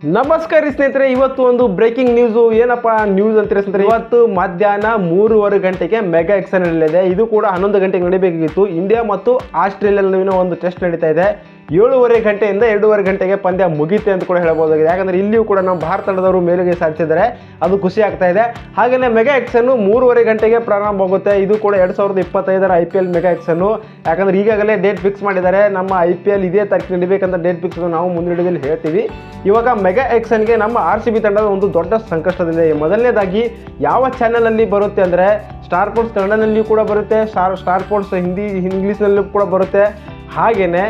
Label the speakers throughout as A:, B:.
A: ನಮಸ್ಕಾರ ಸ್ನೇಹಿತರೆ, ಇವತ್ತು ಒಂದು ಬ್ರೇಕಿಂಗ್ ನ್ಯೂಸ್ ಏನಪ್ಪಾ ನ್ಯೂಸ್ ಅಂತ ಸ್ನೇಹಿತರೆ? ಇವತ್ತು ಮಧ್ಯಾಹ್ನ ಮೂರುವರೆ ಗಂಟೆಗೆ ಮೆಗಾ ಎಕ್ಸನ್ ನಡೆಯಲಿದೆ ಇದು ಕೂಡ ಹನ್ನೊಂದು ಗಂಟೆಗೆ ನಡೀಬೇಕಿತ್ತು. ಇಂಡಿಯಾ ಮತ್ತು ಆಸ್ಟ್ರೇಲಿಯಾ ನಡುವಿನ ಒಂದು ಟೆಸ್ಟ್ ನಡೀತಾ ಇದೆ. ಏಳುವರೆ ಗಂಟೆಯಿಂದ ಎರಡೂವರೆ ಗಂಟೆಗೆ ಪಂದ್ಯ ಮುಗೀತೆ ಅಂತ ಕೂಡ ಹೇಳ್ಬೋದಾಗಿದೆ. ಯಾಕಂದ್ರೆ ಇಲ್ಲಿಯೂ ಕೂಡ ನಮ್ಮ ಭಾರತ ತಂಡದವರು ಮೇಲುಗೈ ಸಾಧಿಸಿದ್ದಾರೆ. ಅದು ಖುಷಿ ಆಗ್ತಾ ಇದೆ. ಹಾಗೆಯೇ ಮೆಗಾ ಎಕ್ಸನ್ನು ಮೂರುವರೆ ಗಂಟೆಗೆ ಪ್ರಾರಂಭ ಆಗುತ್ತೆ. ಇದು ಕೂಡ ಎರಡು ಸಾವಿರದ ಇಪ್ಪತ್ತೈದರ ಐ ಪಿ ಎಲ್ ಮೆಗಾ ಎಕ್ಸನ್ನು ಯಾಕಂದ್ರೆ ಈಗಾಗಲೇ ಡೇಟ್ ಫಿಕ್ಸ್ ಮಾಡಿದ್ದಾರೆ. ನಮ್ಮ ಐ ಪಿ ಎಲ್ ಇದೇ ತಾರೀಕು ನಡಿಬೇಕಂತ ಡೇಟ್ ಫಿಕ್ಸ್ ನಾವು ಮುಂದಿಡಿದಲ್ಲಿ ಹೇಳ್ತೀವಿ. ಇವಾಗ ಮೆಗಾ ಎಕ್ಸನ್ಗೆ ನಮ್ಮ ಆರ್ ಸಿ ಬಿ ತಂಡದ ಒಂದು ದೊಡ್ಡ ಸಂಕಷ್ಟದಿದೆ ಮೊದಲನೇದಾಗಿ ಯಾವ ಚಾನಲಲ್ಲಿ ಬರುತ್ತೆ ಅಂದರೆ ಸ್ಟಾರ್ ಸ್ಪೋರ್ಟ್ಸ್ ಕನ್ನಡನಲ್ಲಿಯೂ ಕೂಡ ಬರುತ್ತೆ. ಸ್ಟಾರ್ ಸ್ಟಾರ್ ಸ್ಪೋರ್ಟ್ಸ್ ಹಿಂದಿ ಇಂಗ್ಲೀಷ್ನಲ್ಲೂ ಕೂಡ ಬರುತ್ತೆ. ಹಾಗೆಯೇ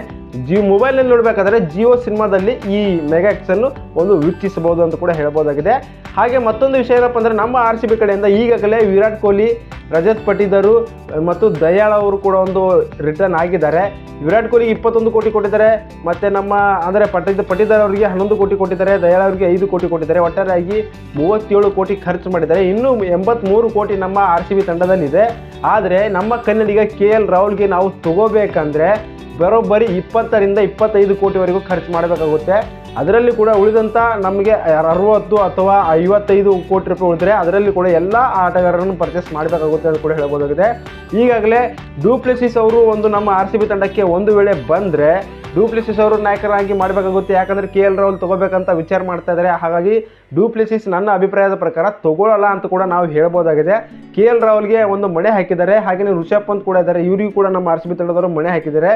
A: ಜಿಯೋ ಮೊಬೈಲಲ್ಲಿ ನೋಡಬೇಕಾದ್ರೆ ಜಿಯೋ ಸಿನಿಮಾದಲ್ಲಿ ಈ ಮೆಗಾ ಎಕ್ಸನ್ನು ಒಂದು ವೀಕ್ಷಿಸಬಹುದು ಅಂತ ಕೂಡ ಹೇಳ್ಬೋದಾಗಿದೆ. ಹಾಗೆ ಮತ್ತೊಂದು ವಿಷಯ ಏನಪ್ಪ ಅಂದರೆ ನಮ್ಮ ಆರ್ ಸಿ ಬಿ ಕಡೆಯಿಂದ ಈಗಾಗಲೇ ವಿರಾಟ್ ಕೊಹ್ಲಿ, ರಜತ್ ಪಟಿದರು ಮತ್ತು ದಯಾಳ್ ಅವರು ಕೂಡ ಒಂದು ರಿಟರ್ನ್ ಆಗಿದ್ದಾರೆ. ವಿರಾಟ್ ಕೊಹ್ಲಿ ಇಪ್ಪತ್ತೊಂದು ಕೋಟಿ ಕೊಟ್ಟಿದ್ದಾರೆ, ಮತ್ತು ನಮ್ಮ ಅಂದರೆ ಪಟಿದ ಪಟಿದಾರ್ ಅವರಿಗೆ ಹನ್ನೊಂದು ಕೋಟಿ ಕೊಟ್ಟಿದ್ದಾರೆ, ದಯಾಳ್ ಅವರಿಗೆ ಐದು ಕೋಟಿ ಕೊಟ್ಟಿದ್ದಾರೆ. ಒಟ್ಟಾರೆಯಾಗಿ ಮೂವತ್ತೇಳು ಕೋಟಿ ಖರ್ಚು ಮಾಡಿದ್ದಾರೆ. ಇನ್ನೂ ಎಂಬತ್ತ್ಮೂರು ಕೋಟಿ ನಮ್ಮ ಆರ್ ಸಿ ಬಿ ತಂಡದಲ್ಲಿದೆ. ಆದರೆ ನಮ್ಮ ಕನ್ನಡಿಗ ಕೆ ಎಲ್ ರಾಹುಲ್ಗೆ ನಾವು ತಗೋಬೇಕಂದ್ರೆ ಬರೋಬ್ಬರಿ ಇಪ್ಪತ್ತರಿಂದ ಇಪ್ಪತ್ತೈದು ಕೋಟಿವರೆಗೂ ಖರ್ಚು ಮಾಡಬೇಕಾಗುತ್ತೆ. ಅದರಲ್ಲಿ ಕೂಡ ಉಳಿದಂಥ ನಮಗೆ ಅರವತ್ತು ಅಥವಾ ಐವತ್ತೈದು ಕೋಟಿ ರೂಪಾಯಿ ಉಳಿದ್ರೆ ಅದರಲ್ಲಿ ಕೂಡ ಎಲ್ಲ ಆಟಗಾರರನ್ನು ಪರ್ಚೇಸ್ ಮಾಡಬೇಕಾಗುತ್ತೆ ಅಂತ ಕೂಡ ಹೇಳ್ಬೋದಾಗಿದೆ. ಈಗಾಗಲೇ ಡೂಪ್ಲೆಸಿಸ್ ಅವರು ಒಂದು ನಮ್ಮ ಆರ್ ತಂಡಕ್ಕೆ ಒಂದು ವೇಳೆ ಬಂದರೆ ಡೂಪ್ಲೆಸಿಸ್ ಅವರು ನಾಯಕರಾಗಿ ಮಾಡಬೇಕಾಗುತ್ತೆ. ಯಾಕಂದರೆ ಕೆ ಎಲ್ ರಾಹುಲ್ ತಗೋಬೇಕಂತ ವಿಚಾರ ಮಾಡ್ತಾ ಇದ್ದಾರೆ. ಹಾಗಾಗಿ ಡೂಪ್ಲಿಸಿಸ್ ನನ್ನ ಅಭಿಪ್ರಾಯದ ಪ್ರಕಾರ ತೊಗೊಳ್ಳಲ್ಲ ಅಂತ ಕೂಡ ನಾವು ಹೇಳ್ಬೋದಾಗಿದೆ. ಕೆ ಎಲ್ ರಾಹುಲ್ಗೆ ಒಂದು ಮಣೆ ಹಾಕಿದ್ದಾರೆ. ಹಾಗೆಯೇ ಋಷಭ್ ಪಂತ್ ಕೂಡ ಇದ್ದಾರೆ. ಇವರಿಗೂ ಕೂಡ ನಮ್ಮ ಆರ್ ಸಿ ಮಣೆ ಹಾಕಿದ್ದಾರೆ.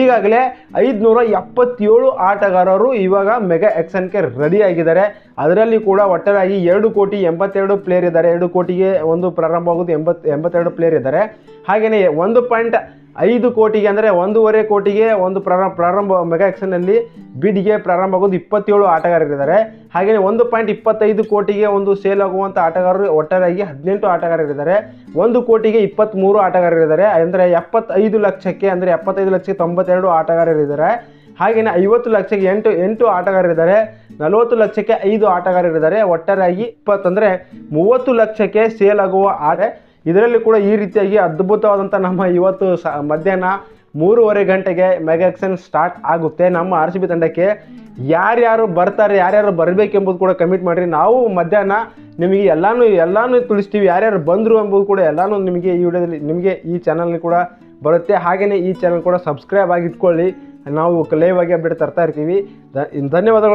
A: ಈಗಾಗಲೇ ಐದುನೂರ ಎಪ್ಪತ್ತೇಳು ಆಟಗಾರರು ಇವಾಗ ಮೆಗಾ ಎಕ್ಸನ್ಗೆ ರೆಡಿ ಆಗಿದ್ದಾರೆ. ಅದರಲ್ಲಿ ಕೂಡ ಒಟ್ಟಾರೆಯಾಗಿ ಎರಡು ಕೋಟಿ ಎಂಬತ್ತೆರಡು ಪ್ಲೇಯರ್ ಇದ್ದಾರೆ. ಎರಡು ಕೋಟಿಗೆ ಒಂದು ಪ್ರಾರಂಭ ಆಗೋದು ಎಂಬತ್ತು, ಎಂಬತ್ತೆರಡು ಪ್ಲೇಯರ್ ಇದ್ದಾರೆ. ಹಾಗೆಯೇ ಒಂದು ಪಾಯಿಂಟ್ ಐದು ಕೋಟಿಗೆ ಅಂದರೆ ಒಂದೂವರೆ ಕೋಟಿಗೆ ಒಂದು ಪ್ರಾರಂಭ ಪ್ರಾರಂಭ ಮೆಗಾ ಎಕ್ಸನ್ನಲ್ಲಿ ಬಿಡ್ಗೆ ಪ್ರಾರಂಭ ಆಗೋದು ಇಪ್ಪತ್ತೇಳು ಆಟಗಾರರಿದ್ದಾರೆ ಹಾಗೆಯೇ ಒಂದು ಪಾಯಿಂಟ್ ಇಪ್ಪತ್ತೈದು ಕೋಟಿಗೆ ಒಂದು ಸೇಲ್ ಆಗುವಂಥ ಆಟಗಾರರು ಒಟ್ಟಾರೆಯಾಗಿ ಹದಿನೆಂಟು ಆಟಗಾರರಿದ್ದಾರೆ ಒಂದು ಕೋಟಿಗೆ ಇಪ್ಪತ್ತ್ಮೂರು ಆಟಗಾರರಿದ್ದಾರೆ ಅಂದರೆ ಎಪ್ಪತ್ತೈದು ಲಕ್ಷಕ್ಕೆ, ಅಂದರೆ ಎಪ್ಪತ್ತೈದು ಲಕ್ಷಕ್ಕೆ ತೊಂಬತ್ತೆರಡು ಆಟಗಾರರಿದ್ದಾರೆ ಹಾಗೆಯೇ ಐವತ್ತು ಲಕ್ಷಕ್ಕೆ ಎಂಟು ಎಂಟು ಆಟಗಾರರಿದ್ದಾರೆ ನಲವತ್ತು ಲಕ್ಷಕ್ಕೆ ಐದು ಆಟಗಾರರಿದ್ದಾರೆ ಒಟ್ಟಾರೆಯಾಗಿ ಇಪ್ಪತ್ತಂದರೆ ಮೂವತ್ತು ಲಕ್ಷಕ್ಕೆ ಸೇಲ್ ಆಗುವ ಆಟ ಇದರಲ್ಲಿ ಕೂಡ ಈ ರೀತಿಯಾಗಿ ಅದ್ಭುತವಾದಂಥ ನಮ್ಮ ಇವತ್ತು ಸ, ಮಧ್ಯಾಹ್ನ ಮೂರುವರೆ ಗಂಟೆಗೆ ಮೆಗಾಕ್ಷನ್ ಸ್ಟಾರ್ಟ್ ಆಗುತ್ತೆ. ನಮ್ಮ ಆರ್ ಸಿ ಬಿ ತಂಡಕ್ಕೆ ಯಾರ್ಯಾರು ಬರ್ತಾರೆ, ಯಾರ್ಯಾರು ಬರಬೇಕೆಂಬುದು ಕೂಡ ಕಮಿಟ್ ಮಾಡಿರಿ. ನಾವು ಮಧ್ಯಾಹ್ನ ನಿಮಗೆ ಎಲ್ಲಾನು ಎಲ್ಲಾನು ತಿಳಿಸ್ತೀವಿ, ಯಾರ್ಯಾರು ಬಂದರು ಎಂಬುದು ಕೂಡ ಎಲ್ಲಾನು ನಿಮಗೆ ಈ ವಿಡಿಯೋದಲ್ಲಿ, ನಿಮಗೆ ಈ ಚಾನಲ್ನಲ್ಲಿ ಕೂಡ ಬರುತ್ತೆ. ಹಾಗೆಯೇ ಈ ಚಾನಲ್ ಕೂಡ ಸಬ್ಸ್ಕ್ರೈಬ್ ಆಗಿ ಇಟ್ಕೊಳ್ಳಿ ನಾವು ಲೈವ್ ಆಗಿ ಅಪ್ಡೇಟ್ ತರ್ತಾ ಇರ್ತೀವಿ. ಧನ್ಯವಾದಗಳು.